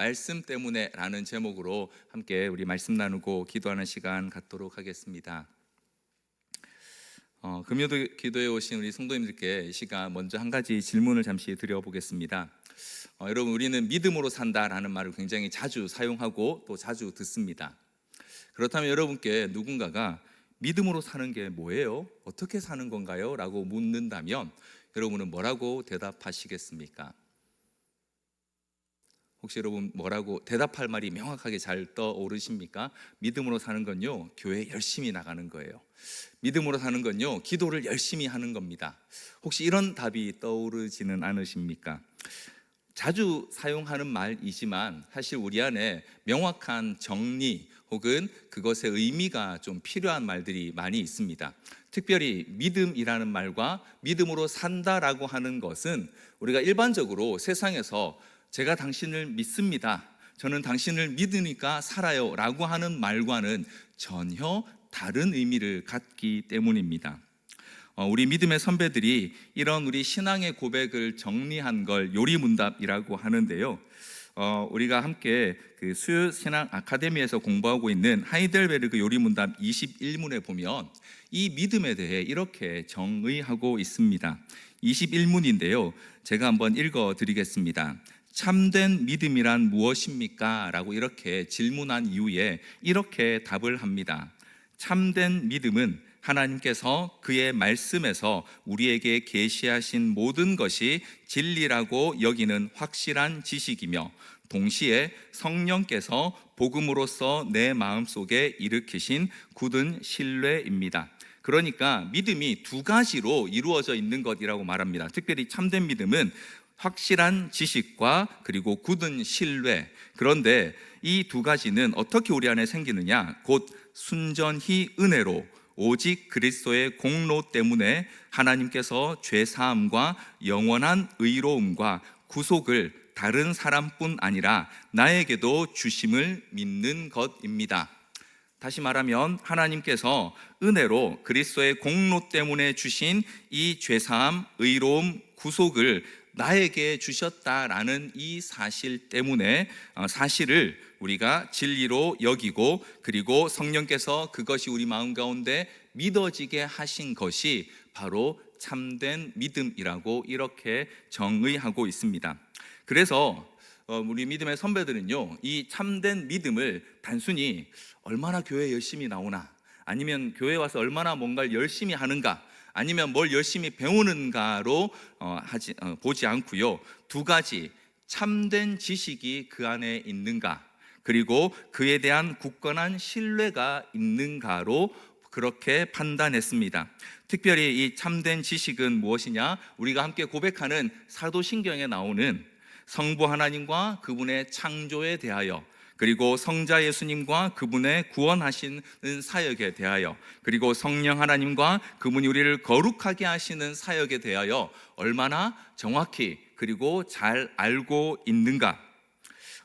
말씀 때문에라는 제목으로 함께 우리 말씀 나누고 기도하는 시간 갖도록 하겠습니다. 어, 금요도 기도에 오신 우리 성도님들께 이 시간 먼저 한 가지 질문을 잠시 드려보겠습니다. 어, 여러분 우리는 믿음으로 산다라는 말을 굉장히 자주 사용하고 또 자주 듣습니다. 그렇다면 여러분께 누군가가 믿음으로 사는 게 뭐예요? 어떻게 사는 건가요? 라고 묻는다면 여러분은 뭐라고 대답하시겠습니까? 혹시 여러분 뭐라고 대답할 말이 명확하게 잘 떠오르십니까? 믿음으로 사는 건요, 교회 열심히 나가는 거예요. 믿음으로 사는 건요, 기도를 열심히 하는 겁니다. 혹시 이런 답이 떠오르지는 않으십니까? 자주 사용하는 말이지만 사실 우리 안에 명확한 정리 혹은 그것의 의미가 좀 필요한 말들이 많이 있습니다. 특별히 믿음이라는 말과 믿음으로 산다라고 하는 것은 우리가 일반적으로 세상에서 제가 당신을 믿습니다. 저는 당신을 믿으니까 살아요. 라고 하는 말과는 전혀 다른 의미를 갖기 때문입니다. 어, 우리 믿음의 선배들이 이런 우리 신앙의 고백을 정리한 걸 요리문답이라고 하는데요. 어, 우리가 함께 그 수요 신앙 아카데미에서 공부하고 있는 하이델베르그 요리문답 21문에 보면 이 믿음에 대해 이렇게 정의하고 있습니다. 21문인데요. 제가 한번 읽어 드리겠습니다. 참된 믿음이란 무엇입니까? 라고 이렇게 질문한 이후에 이렇게 답을 합니다. 참된 믿음은 하나님께서 그의 말씀에서 우리에게 계시하신 모든 것이 진리라고 여기는 확실한 지식이며 동시에 성령께서 복음으로써 내 마음속에 일으키신 굳은 신뢰입니다. 그러니까 믿음이 두 가지로 이루어져 있는 것이라고 말합니다. 특별히 참된 믿음은 확실한 지식과 그리고 굳은 신뢰. 그런데 이 두 가지는 어떻게 우리 안에 생기느냐? 곧 순전히 은혜로 오직 그리스도의 공로 때문에 하나님께서 죄 사함과 영원한 의로움과 구속을 다른 사람뿐 아니라 나에게도 주심을 믿는 것입니다. 다시 말하면 하나님께서 은혜로 그리스도의 공로 때문에 주신 이 죄사함, 의로움, 구속을 나에게 주셨다라는 이 사실 때문에 어, 사실을 우리가 진리로 여기고 그리고 성령께서 그것이 우리 마음 가운데 믿어지게 하신 것이 바로 참된 믿음이라고 이렇게 정의하고 있습니다. 그래서 어, 우리 믿음의 선배들은요, 이 참된 믿음을 단순히 얼마나 교회 열심히 나오나, 아니면 교회 와서 얼마나 뭔가를 열심히 하는가, 아니면 뭘 열심히 배우는가로 어, 하지 어, 보지 않고요. 두 가지 참된 지식이 그 안에 있는가, 그리고 그에 대한 굳건한 신뢰가 있는가로 그렇게 판단했습니다. 특별히 이 참된 지식은 무엇이냐? 우리가 함께 고백하는 사도신경에 나오는 성부 하나님과 그분의 창조에 대하여 그리고 성자 예수님과 그분의 구원하시는 사역에 대하여 그리고 성령 하나님과 그분이 우리를 거룩하게 하시는 사역에 대하여 얼마나 정확히 그리고 잘 알고 있는가.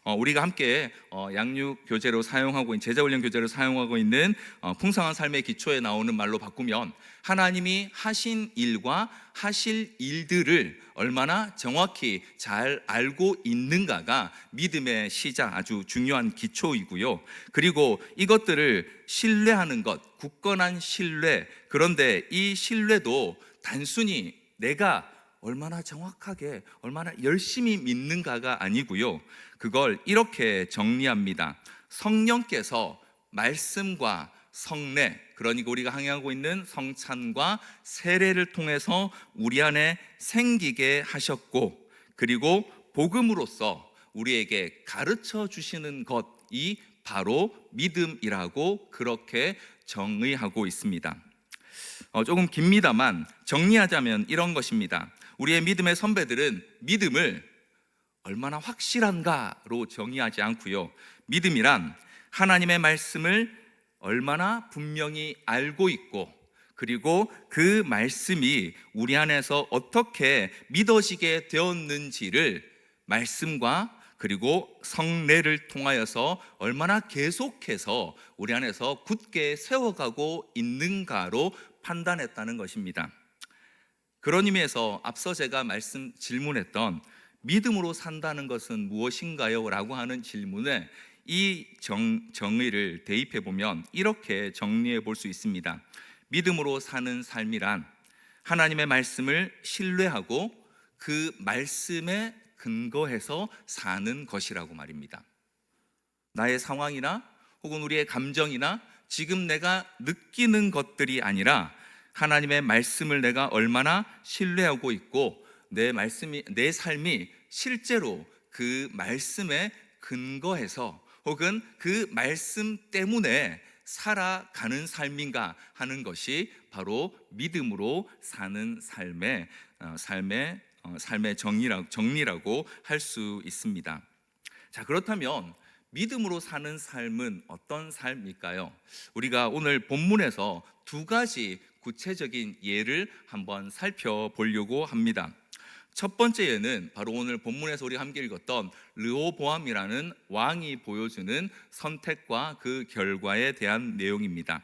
어, 우리가 함께 어, 양육 교재로 사용하고 제자 훈련 교재로 사용하고 있는 어, 풍성한 삶의 기초에 나오는 말로 바꾸면 하나님이 하신 일과 하실 일들을 얼마나 정확히 잘 알고 있는가가 믿음의 시작 아주 중요한 기초이고요. 그리고 이것들을 신뢰하는 것, 굳건한 신뢰. 그런데 이 신뢰도 단순히 내가 얼마나 정확하게, 얼마나 열심히 믿는가가 아니고요. 그걸 이렇게 정리합니다. 성령께서 말씀과 성례, 그러니까 우리가 항해하고 있는 성찬과 세례를 통해서 우리 안에 생기게 하셨고, 그리고 복음으로써 우리에게 가르쳐 주시는 것이 바로 믿음이라고 그렇게 정의하고 있습니다. 어, 조금 깁니다만 정리하자면 이런 것입니다. 우리의 믿음의 선배들은 믿음을 얼마나 확실한가로 정의하지 않고요. 믿음이란 하나님의 말씀을 얼마나 분명히 알고 있고 그리고 그 말씀이 우리 안에서 어떻게 믿어지게 되었는지를 말씀과 그리고 성례를 통하여서 얼마나 계속해서 우리 안에서 굳게 세워가고 있는가로 판단했다는 것입니다. 그런 의미에서 앞서 제가 말씀 질문했던 믿음으로 산다는 것은 무엇인가요? 라고 하는 질문에 이 정, 정의를 대입해 보면 이렇게 정리해 볼 수 있습니다. 믿음으로 사는 삶이란 하나님의 말씀을 신뢰하고 그 말씀에 근거해서 사는 것이라고 말입니다. 나의 상황이나 혹은 우리의 감정이나 지금 내가 느끼는 것들이 아니라 하나님의 말씀을 내가 얼마나 신뢰하고 있고 내 말씀이 내 삶이 실제로 그 말씀에 근거해서 혹은 그 말씀 때문에 살아가는 삶인가 하는 것이 바로 믿음으로 사는 삶의 어, 삶의 어, 삶의 정리라, 정리라고 할 수 있습니다. 자 그렇다면 믿음으로 사는 삶은 어떤 삶일까요? 우리가 오늘 본문에서 두 가지 구체적인 예를 한번 살펴보려고 합니다. 첫 번째 예는 바로 오늘 본문에서 우리 함께 읽었던 르호보암이라는 왕이 보여주는 선택과 그 결과에 대한 내용입니다.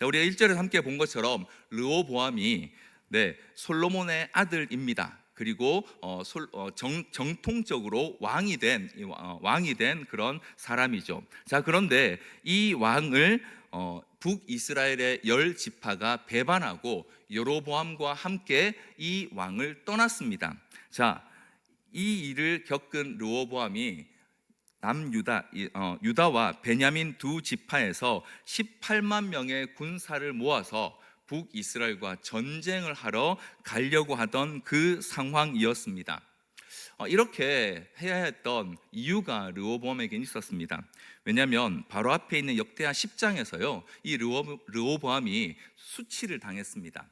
자, 우리가 1절에 함께 본 것처럼 르호보암이 네, 솔로몬의 아들입니다. 그리고 어, 솔, 어, 정, 정통적으로 왕이 된 이, 어, 왕이 된 그런 사람이죠. 자 그런데 이 왕을 어, 북이스라엘의 열 지파가 배반하고 여로보암과 함께 이 왕을 떠났습니다. 자, 이 일을 겪은 르호보암이 남유다 어, 유다와 베냐민 두 지파에서 18만 명의 군사를 모아서 북이스라엘과 전쟁을 하러 가려고 하던 그 상황이었습니다. 어, 이렇게 해야 했던 이유가 르호보암에게 있었습니다. 왜냐하면 바로 앞에 있는 역대하 10장에서요, 이 르호, 르호보암이 수치를 당했습니다.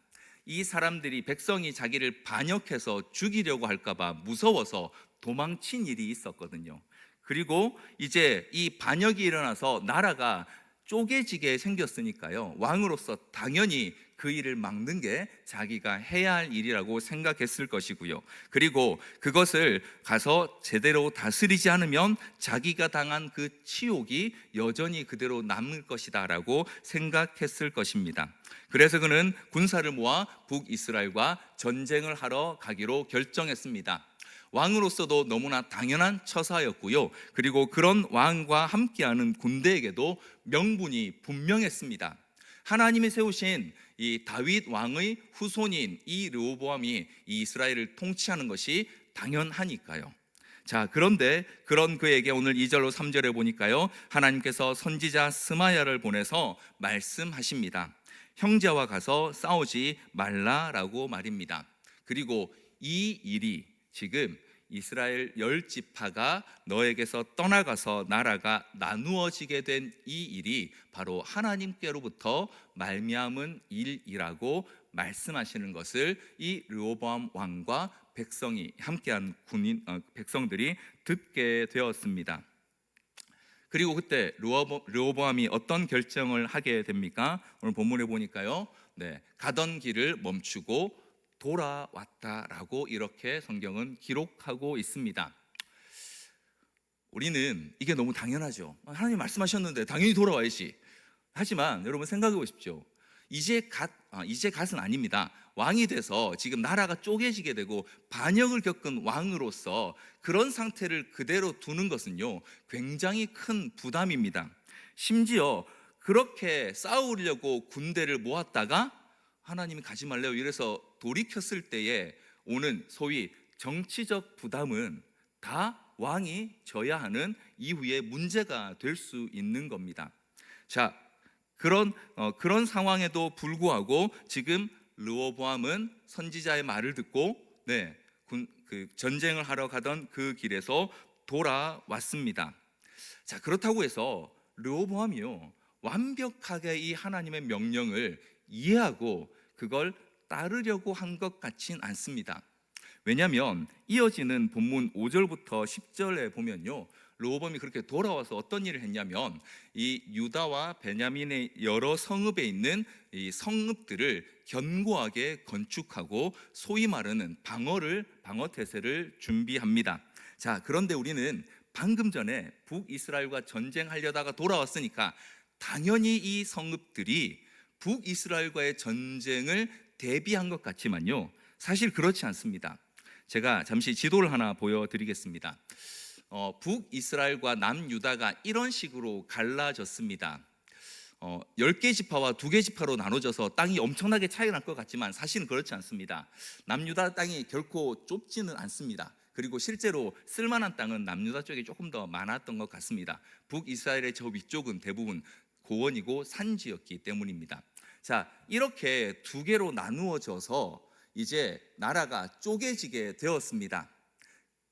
이 사람들이 백성이 자기를 반역해서 죽이려고 할까봐 무서워서 도망친 일이 있었거든요. 그리고 이제 이 반역이 일어나서 나라가 쪼개지게 생겼으니까요. 왕으로서 당연히 그 일을 막는 게 자기가 해야 할 일이라고 생각했을 것이고요. 그리고 그것을 가서 제대로 다스리지 않으면 자기가 당한 그 치욕이 여전히 그대로 남을 것이다라고 생각했을 것입니다. 그래서 그는 군사를 모아 북이스라엘과 전쟁을 하러 가기로 결정했습니다. 왕으로서도 너무나 당연한 처사였고요. 그리고 그런 왕과 함께하는 군대에게도 명분이 분명했습니다. 하나님이 세우신 이 다윗 왕의 후손인 이 르호보암이 이 이스라엘을 통치하는 것이 당연하니까요. 자, 그런데 그런 그에게 오늘 2절로 3절에 보니까요. 하나님께서 선지자 스마야를 보내서 말씀하십니다. 형제와 가서 싸우지 말라라고 말입니다. 그리고 이 일이 지금 이스라엘 열 지파가 너에게서 떠나가서 나라가 나누어지게 된 이 일이 바로 하나님께로부터 말미암은 일이라고 말씀하시는 것을 이 르호보암 왕과 백성이 함께한 군인 어, 백성들이 듣게 되었습니다. 그리고 그때 르호보, 르호보암이 어떤 결정을 하게 됩니까? 오늘 본문에 보니까요. 네, 가던 길을 멈추고 돌아왔다라고 이렇게 성경은 기록하고 있습니다. 우리는 이게 너무 당연하죠. 하나님 말씀하셨는데 당연히 돌아와야지. 하지만 여러분 생각해 보십시오. 이제 갓 아, 이제 갓은 아닙니다. 왕이 돼서 지금 나라가 쪼개지게 되고 반역을 겪은 왕으로서 그런 상태를 그대로 두는 것은요 굉장히 큰 부담입니다. 심지어 그렇게 싸우려고 군대를 모았다가 하나님이 가지 말래요. 이래서 돌이켰을 때에 오는 소위 정치적 부담은 다 왕이 져야 하는 이후에 문제가 될 수 있는 겁니다. 자, 그런 어, 그런 상황에도 불구하고 지금 르호보암은 선지자의 말을 듣고 네, 군, 그 전쟁을 하러 가던 그 길에서 돌아왔습니다. 자, 그렇다고 해서 르호보암이요 완벽하게 이 하나님의 명령을 이해하고 그걸 따르려고 한 것 같진 않습니다. 왜냐하면 이어지는 본문 5절부터 10절에 보면요. 로범이 그렇게 돌아와서 어떤 일을 했냐면 이 유다와 베냐민의 여러 성읍에 있는 이 성읍들을 견고하게 건축하고 소위 말하는 방어를 방어 태세를 준비합니다. 자, 그런데 우리는 방금 전에 북이스라엘과 전쟁하려다가 돌아왔으니까 당연히 이 성읍들이 북이스라엘과의 전쟁을 대비한 것 같지만요. 사실 그렇지 않습니다. 제가 잠시 지도를 하나 보여드리겠습니다. 어, 북이스라엘과 남유다가 이런 식으로 갈라졌습니다. 어, 10개 지파와 2개 지파로 나눠져서 땅이 엄청나게 차이가 날것 같지만 사실은 그렇지 않습니다. 남유다 땅이 결코 좁지는 않습니다. 그리고 실제로 쓸만한 땅은 남유다 쪽에 조금 더 많았던 것 같습니다. 북이스라엘의 저 위쪽은 대부분 고원이고 산지였기 때문입니다. 자, 이렇게 두 개로 나누어져서 이제 나라가 쪼개지게 되었습니다.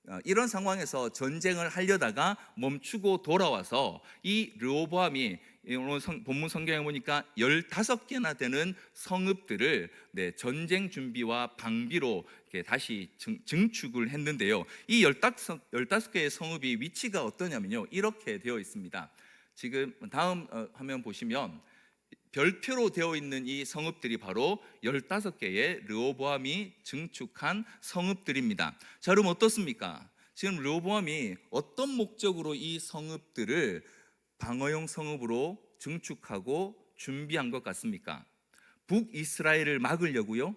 어, 이런 상황에서 전쟁을 하려다가 멈추고 돌아와서 이 르호보암이 오늘 성- 본문 성경에 보니까 15개나 되는 성읍들을 네, 전쟁 준비와 방비로 다시 증, 증축을 했는데요. 이 15, 15개의 성읍이 위치가 어떠냐면요. 이렇게 되어 있습니다. 지금 다음 어, 화면 보시면 별표로 되어 있는 이 성읍들이 바로 15개의 르호보암이 증축한 성읍들입니다. 자, 그럼 어떻습니까? 지금 르호보암이 어떤 목적으로 이 성읍들을 방어용 성읍으로 증축하고 준비한 것 같습니까? 북이스라엘을 막으려고요?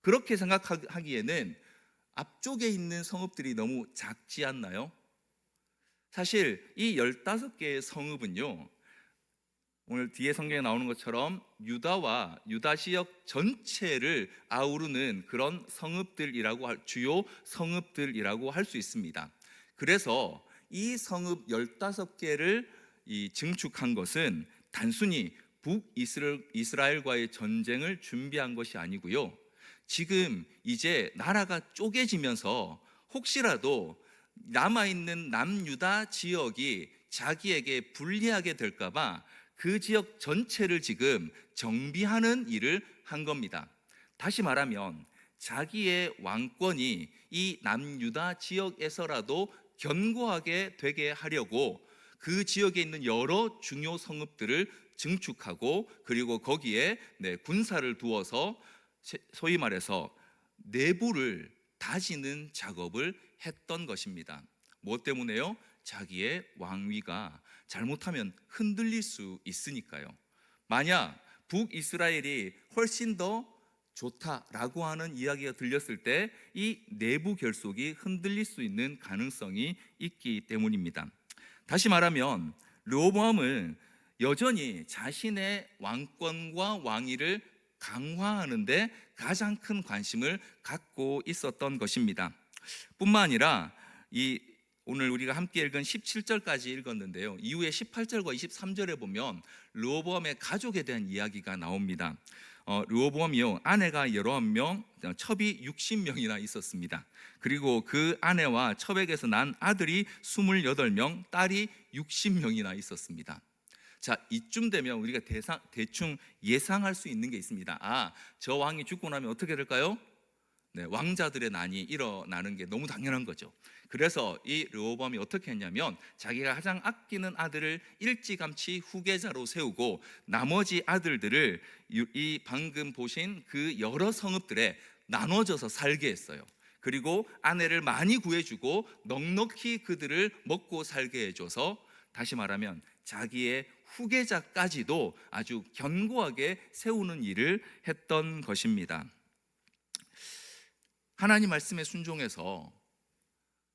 그렇게 생각하기에는 앞쪽에 있는 성읍들이 너무 작지 않나요? 사실 이 15개의 성읍은요. 오늘 뒤에 성경에 나오는 것처럼 유다와 유다 지역 전체를 아우르는 그런 성읍들이라고 할 주요 성읍들이라고 할 수 있습니다. 그래서 이 성읍 15개를 이 증축한 것은 단순히 북이스라엘과의 전쟁을 준비한 것이 아니고요. 지금 이제 나라가 쪼개지면서 혹시라도 남아 있는 남유다 지역이 자기에게 불리하게 될까봐 그 지역 전체를 지금 정비하는 일을 한 겁니다. 다시 말하면 자기의 왕권이 이 남유다 지역에서라도 견고하게 되게 하려고 그 지역에 있는 여러 중요 성읍들을 증축하고 그리고 거기에 네, 군사를 두어서 소위 말해서 내부를 다지는 작업을 했던 것입니다. 뭐 때문에요? 자기의 왕위가 잘못하면 흔들릴 수 있으니까요. 만약 북이스라엘이 훨씬 더 좋다라고 하는 이야기가 들렸을 때 이 내부 결속이 흔들릴 수 있는 가능성이 있기 때문입니다. 다시 말하면 르호보암은 여전히 자신의 왕권과 왕위를 강화하는데 가장 큰 관심을 갖고 있었던 것입니다. 뿐만 아니라 이 오늘 우리가 함께 읽은 17절까지 읽었는데요. 이후에 18절과 23절에 보면 르호보암의 가족에 대한 이야기가 나옵니다. 어, 르호보암이요 아내가 여러 명, 첩이 60명이나 있었습니다. 그리고 그 아내와 첩에게서 난 아들이 28명, 딸이 60명이나 있었습니다. 자, 이쯤 되면 우리가 대상, 대충 예상할 수 있는 게 있습니다. 아, 저 왕이 죽고 나면 어떻게 될까요? 네, 왕자들의 난이 일어나는 게 너무 당연한 거죠. 그래서 이 르호보암이 어떻게 했냐면 자기가 가장 아끼는 아들을 일찌감치 후계자로 세우고 나머지 아들들을 이 방금 보신 그 여러 성읍들에 나눠져서 살게 했어요. 그리고 아내를 많이 구해주고 넉넉히 그들을 먹고 살게 해줘서 다시 말하면 자기의 후계자까지도 아주 견고하게 세우는 일을 했던 것입니다. 하나님 말씀에 순종해서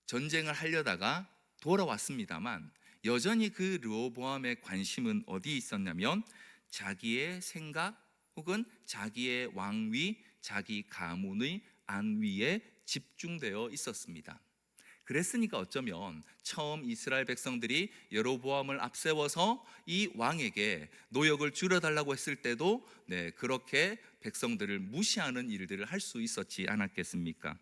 전쟁을 하려다가 돌아왔습니다만 여전히 그 르호보암의 관심은 어디 있었냐면 자기의 생각 혹은 자기의 왕위, 자기 가문의 안위에 집중되어 있었습니다. 그랬으니까 어쩌면 처음 이스라엘 백성들이 여로보암을 앞세워서 이 왕에게 노역을 줄여달라고 했을 때도 네, 그렇게 백성들을 무시하는 일들을 할 수 있었지 않았겠습니까?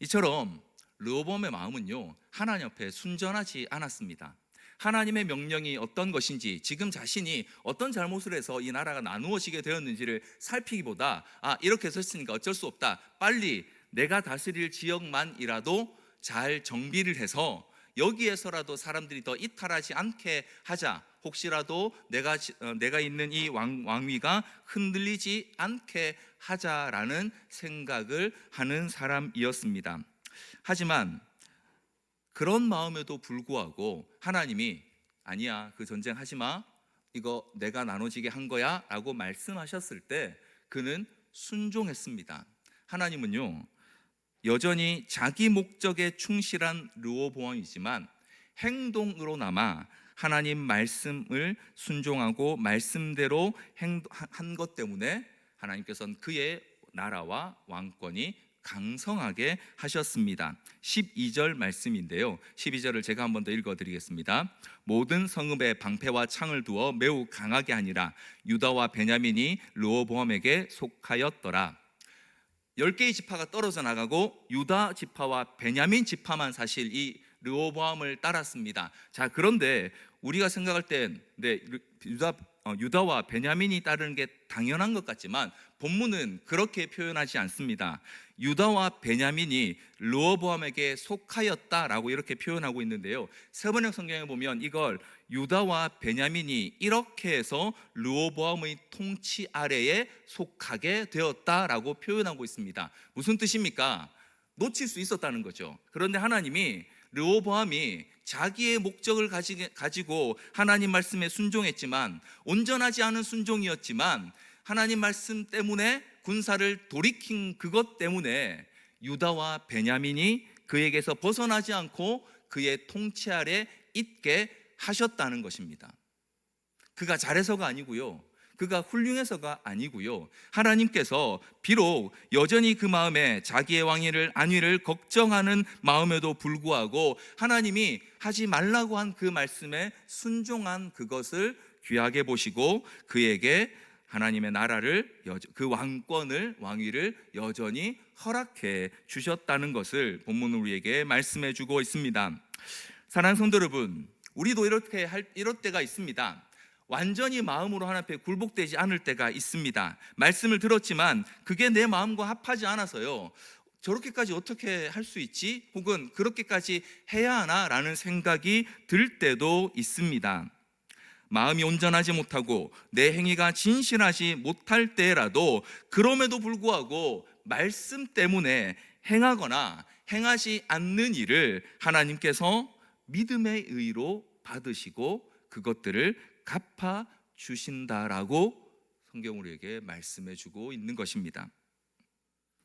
이처럼 르호보암의 마음은요 하나님 앞에 순전하지 않았습니다. 하나님의 명령이 어떤 것인지 지금 자신이 어떤 잘못을 해서 이 나라가 나누어지게 되었는지를 살피기보다 아 이렇게 했으니까 어쩔 수 없다 빨리 내가 다스릴 지역만이라도 잘 정비를 해서 여기에서라도 사람들이 더 이탈하지 않게 하자. 혹시라도 내가 어, 내가 있는 이 왕, 왕위가 흔들리지 않게 하자라는 생각을 하는 사람이었습니다. 하지만 그런 마음에도 불구하고 하나님이 아니야 그 전쟁 하지 마 이거 내가 나눠지게 한 거야라고 말씀하셨을 때 그는 순종했습니다. 하나님은요 여전히 자기 목적에 충실한 르호보암이지만 행동으로나마 하나님 말씀을 순종하고 말씀대로 한 것 때문에 하나님께서는 그의 나라와 왕권이 강성하게 하셨습니다. 12절 말씀인데요. 12절을 제가 한 번 더 읽어 드리겠습니다. 모든 성읍에 방패와 창을 두어 매우 강하게 하니라 유다와 베냐민이 르호보암에게 속하였더라. 10개의 지파가 떨어져 나가고 유다 지파와 베냐민 지파만 사실 이 르호보암을 따랐습니다. 자, 그런데 우리가 생각할 땐 네, 유다 어, 유다와 베냐민이 따르는 게 당연한 것 같지만 본문은 그렇게 표현하지 않습니다. 유다와 베냐민이 르호보암에게 속하였다라고 이렇게 표현하고 있는데요. 세번역 성경에 보면 이걸 유다와 베냐민이 이렇게 해서 르호보암의 통치 아래에 속하게 되었다라고 표현하고 있습니다. 무슨 뜻입니까? 놓칠 수 있었다는 거죠. 그런데 하나님이 르호보암이 자기의 목적을 가지고 하나님 말씀에 순종했지만 온전하지 않은 순종이었지만 하나님 말씀 때문에 군사를 돌이킨 그것 때문에 유다와 베냐민이 그에게서 벗어나지 않고 그의 통치 아래 있게 하셨다는 것입니다. 그가 잘해서가 아니고요. 그가 훌륭해서가 아니고요. 하나님께서 비록 여전히 그 마음에 자기의 왕위를 안위를 걱정하는 마음에도 불구하고 하나님이 하지 말라고 한 그 말씀에 순종한 그것을 귀하게 보시고 그에게 하나님의 나라를 그 왕권을 왕위를 여전히 허락해 주셨다는 것을 본문 우리에게 말씀해 주고 있습니다. 사랑하는 성도 여러분, 우리도 이렇게 할 이럴 때가 있습니다. 완전히 마음으로 하나님 앞에 굴복되지 않을 때가 있습니다. 말씀을 들었지만 그게 내 마음과 합하지 않아서요. 저렇게까지 어떻게 할 수 있지? 혹은 그렇게까지 해야 하나라는 생각이 들 때도 있습니다. 마음이 온전하지 못하고 내 행위가 진실하지 못할 때라도 그럼에도 불구하고 말씀 때문에 행하거나 행하지 않는 일을 하나님께서 믿음의 의로 받으시고 그것들을 갚아 주신다라고 성경 우리에게 말씀해 주고 있는 것입니다.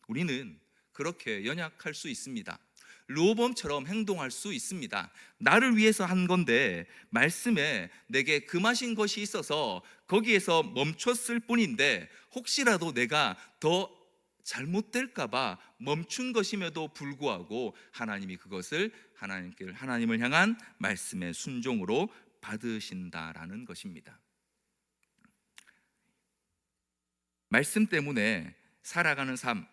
우리는 그렇게 연약할 수 있습니다. 로범처럼 행동할 수 있습니다. 나를 위해서 한 건데 말씀에 내게 금하신 것이 있어서 거기에서 멈췄을 뿐인데 혹시라도 내가 더 잘못될까봐 멈춘 것임에도 불구하고 하나님이 그것을 하나님께 하나님을 향한 말씀의 순종으로 받으신다라는 것입니다. 말씀 때문에 살아가는 삶,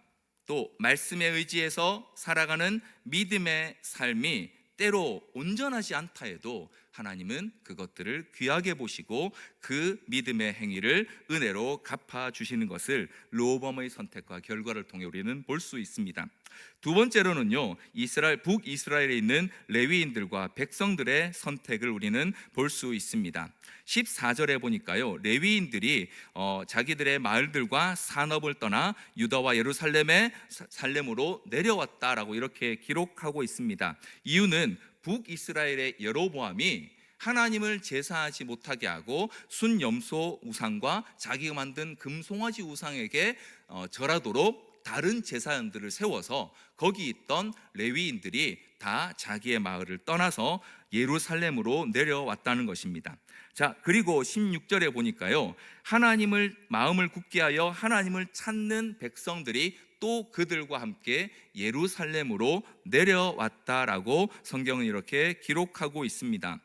또 말씀에 의지해서 살아가는 믿음의 삶이 때로 온전하지 않다 해도 하나님은 그것들을 귀하게 보시고 그 믿음의 행위를 은혜로 갚아 주시는 것을 로범의 선택과 결과를 통해 우리는 볼 수 있습니다. 두 번째로는요, 이스라엘 북이스라엘에 있는 레위인들과 백성들의 선택을 우리는 볼 수 있습니다. 14절에 보니까요, 레위인들이 어, 자기들의 마을들과 산업을 떠나 유다와 예루살렘에 살렘으로 내려왔다라고 이렇게 기록하고 있습니다. 이유는 북이스라엘의 여로보암이 하나님을 제사하지 못하게 하고 순염소 우상과 자기가 만든 금송아지 우상에게 어, 절하도록 다른 제사장들을 세워서 거기 있던 레위인들이 다 자기의 마을을 떠나서 예루살렘으로 내려왔다는 것입니다. 자, 그리고 16절에 보니까요. 하나님을 마음을 굳게 하여 하나님을 찾는 백성들이 또 그들과 함께 예루살렘으로 내려왔다라고 성경은 이렇게 기록하고 있습니다.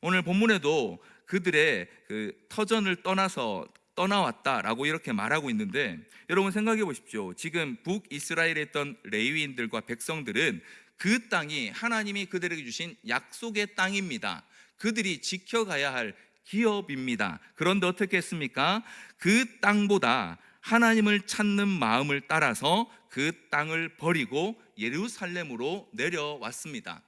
오늘 본문에도 그들의 그 터전을 떠나서 떠나왔다라고 이렇게 말하고 있는데 여러분 생각해 보십시오. 지금 북이스라엘에 있던 레위인들과 백성들은 그 땅이 하나님이 그들에게 주신 약속의 땅입니다. 그들이 지켜가야 할 기업입니다. 그런데 어떻게 했습니까? 그 땅보다 하나님을 찾는 마음을 따라서 그 땅을 버리고 예루살렘으로 내려왔습니다.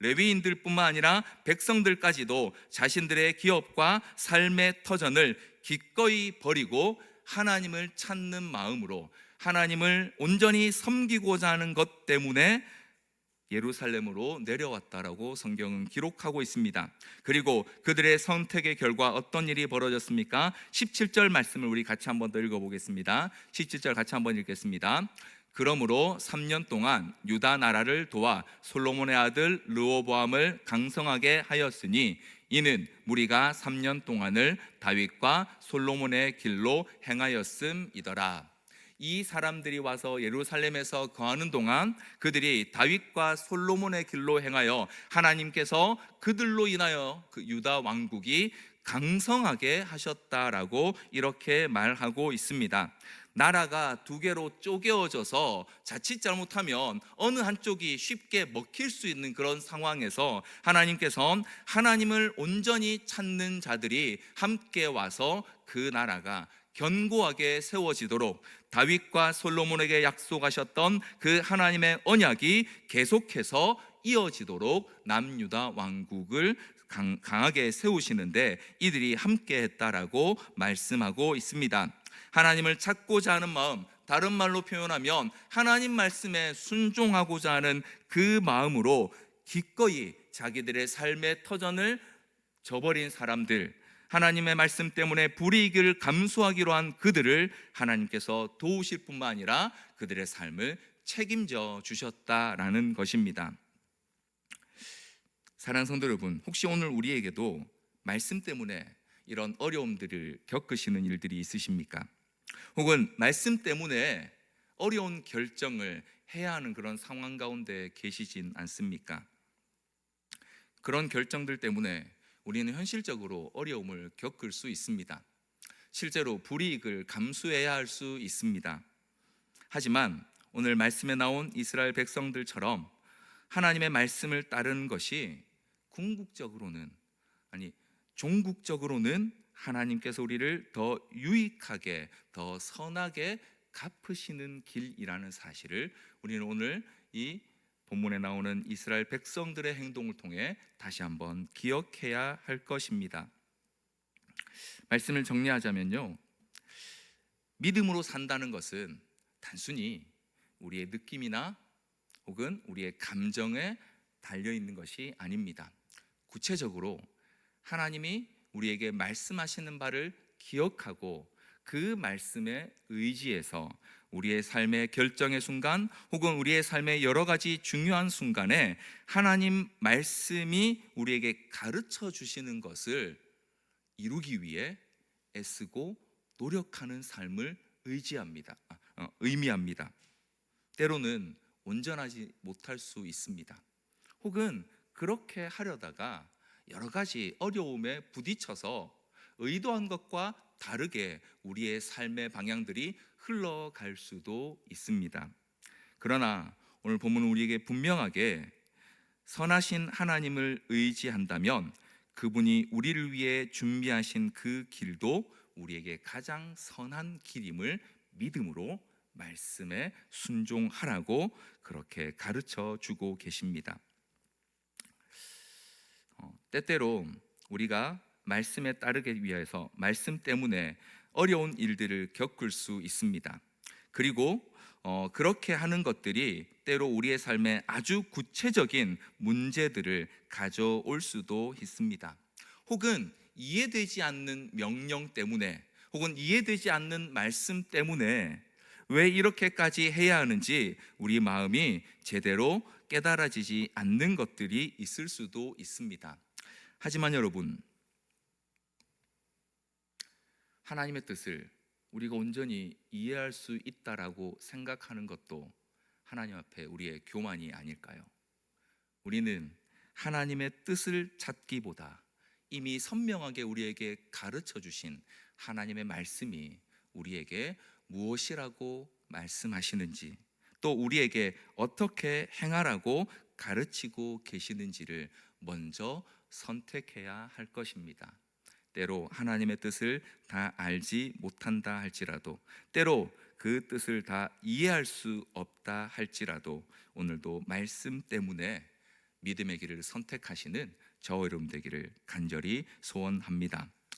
레위인들뿐만 아니라 백성들까지도 자신들의 기업과 삶의 터전을 기꺼이 버리고 하나님을 찾는 마음으로 하나님을 온전히 섬기고자 하는 것 때문에 예루살렘으로 내려왔다라고 성경은 기록하고 있습니다. 그리고 그들의 선택의 결과 어떤 일이 벌어졌습니까? 17절 말씀을 우리 같이 한번 더 읽어 보겠습니다. 17절 같이 한번 읽겠습니다. 그러므로 3년 동안 유다 나라를 도와 솔로몬의 아들 르호보암을 강성하게 하였으니 이는 무리가 3년 동안을 다윗과 솔로몬의 길로 행하였음이더라. 이 사람들이 와서 예루살렘에서 거하는 동안 그들이 다윗과 솔로몬의 길로 행하여 하나님께서 그들로 인하여 그 유다 왕국이 강성하게 하셨다라고 이렇게 말하고 있습니다. 나라가 두 개로 쪼개어져서 자칫 잘못하면 어느 한쪽이 쉽게 먹힐 수 있는 그런 상황에서 하나님께서는 하나님을 온전히 찾는 자들이 함께 와서 그 나라가 견고하게 세워지도록 다윗과 솔로몬에게 약속하셨던 그 하나님의 언약이 계속해서 이어지도록 남유다 왕국을 강, 강하게 세우시는데 이들이 함께 했다라고 말씀하고 있습니다. 하나님을 찾고자 하는 마음, 다른 말로 표현하면 하나님 말씀에 순종하고자 하는 그 마음으로 기꺼이 자기들의 삶의 터전을 저버린 사람들, 하나님의 말씀 때문에 불이익을 감수하기로 한 그들을 하나님께서 도우실 뿐만 아니라 그들의 삶을 책임져 주셨다라는 것입니다. 사랑하는 성도 여러분, 혹시 오늘 우리에게도 말씀 때문에 이런 어려움들을 겪으시는 일들이 있으십니까? 혹은 말씀 때문에 어려운 결정을 해야 하는 그런 상황 가운데 계시진 않습니까? 그런 결정들 때문에 우리는 현실적으로 어려움을 겪을 수 있습니다. 실제로 불이익을 감수해야 할 수 있습니다. 하지만 오늘 말씀에 나온 이스라엘 백성들처럼 하나님의 말씀을 따르는 것이 궁극적으로는 아니 종국적으로는 하나님께서 우리를 더 유익하게 더 선하게 갚으시는 길이라는 사실을 우리는 오늘 이 본문에 나오는 이스라엘 백성들의 행동을 통해 다시 한번 기억해야 할 것입니다. 말씀을 정리하자면요. 믿음으로 산다는 것은 단순히 우리의 느낌이나 혹은 우리의 감정에 달려 있는 것이 아닙니다. 구체적으로 하나님이 우리에게 말씀하시는 바를 기억하고 그 말씀에 의지해서 우리의 삶의 결정의 순간 혹은 우리의 삶의 여러 가지 중요한 순간에 하나님 말씀이 우리에게 가르쳐 주시는 것을 이루기 위해 애쓰고 노력하는 삶을 의지합니다. 아, 어, 의미합니다. 때로는 온전하지 못할 수 있습니다. 혹은 그렇게 하려다가 여러 가지 어려움에 부딪혀서 의도한 것과 다르게 우리의 삶의 방향들이 흘러갈 수도 있습니다. 그러나 오늘 본문은 우리에게 분명하게 선하신 하나님을 의지한다면 그분이 우리를 위해 준비하신 그 길도 우리에게 가장 선한 길임을 믿음으로 말씀에 순종하라고 그렇게 가르쳐 주고 계십니다. 어, 때때로 우리가 말씀에 따르기 위해서 말씀 때문에 어려운 일들을 겪을 수 있습니다. 그리고 어, 그렇게 하는 것들이 때로 우리의 삶에 아주 구체적인 문제들을 가져올 수도 있습니다. 혹은 이해되지 않는 명령 때문에 혹은 이해되지 않는 말씀 때문에 왜 이렇게까지 해야 하는지 우리 마음이 제대로 깨달아지지 않는 것들이 있을 수도 있습니다. 하지만 여러분, 하나님의 뜻을 우리가 온전히 이해할 수 있다라고 생각하는 것도 하나님 앞에 우리의 교만이 아닐까요? 우리는 하나님의 뜻을 찾기보다 이미 선명하게 우리에게 가르쳐 주신 하나님의 말씀이 우리에게 무엇이라고 말씀하시는지 또 우리에게 어떻게 행하라고 가르치고 계시는지를 먼저 선택해야 할 것입니다. 때로 하나님의 뜻을 다 알지 못한다 할지라도 때로 그 뜻을 다 이해할 수 없다 할지라도 오늘도 말씀 때문에 믿음의 길을 선택하시는 저 여러분 되기를 간절히 소원합니다.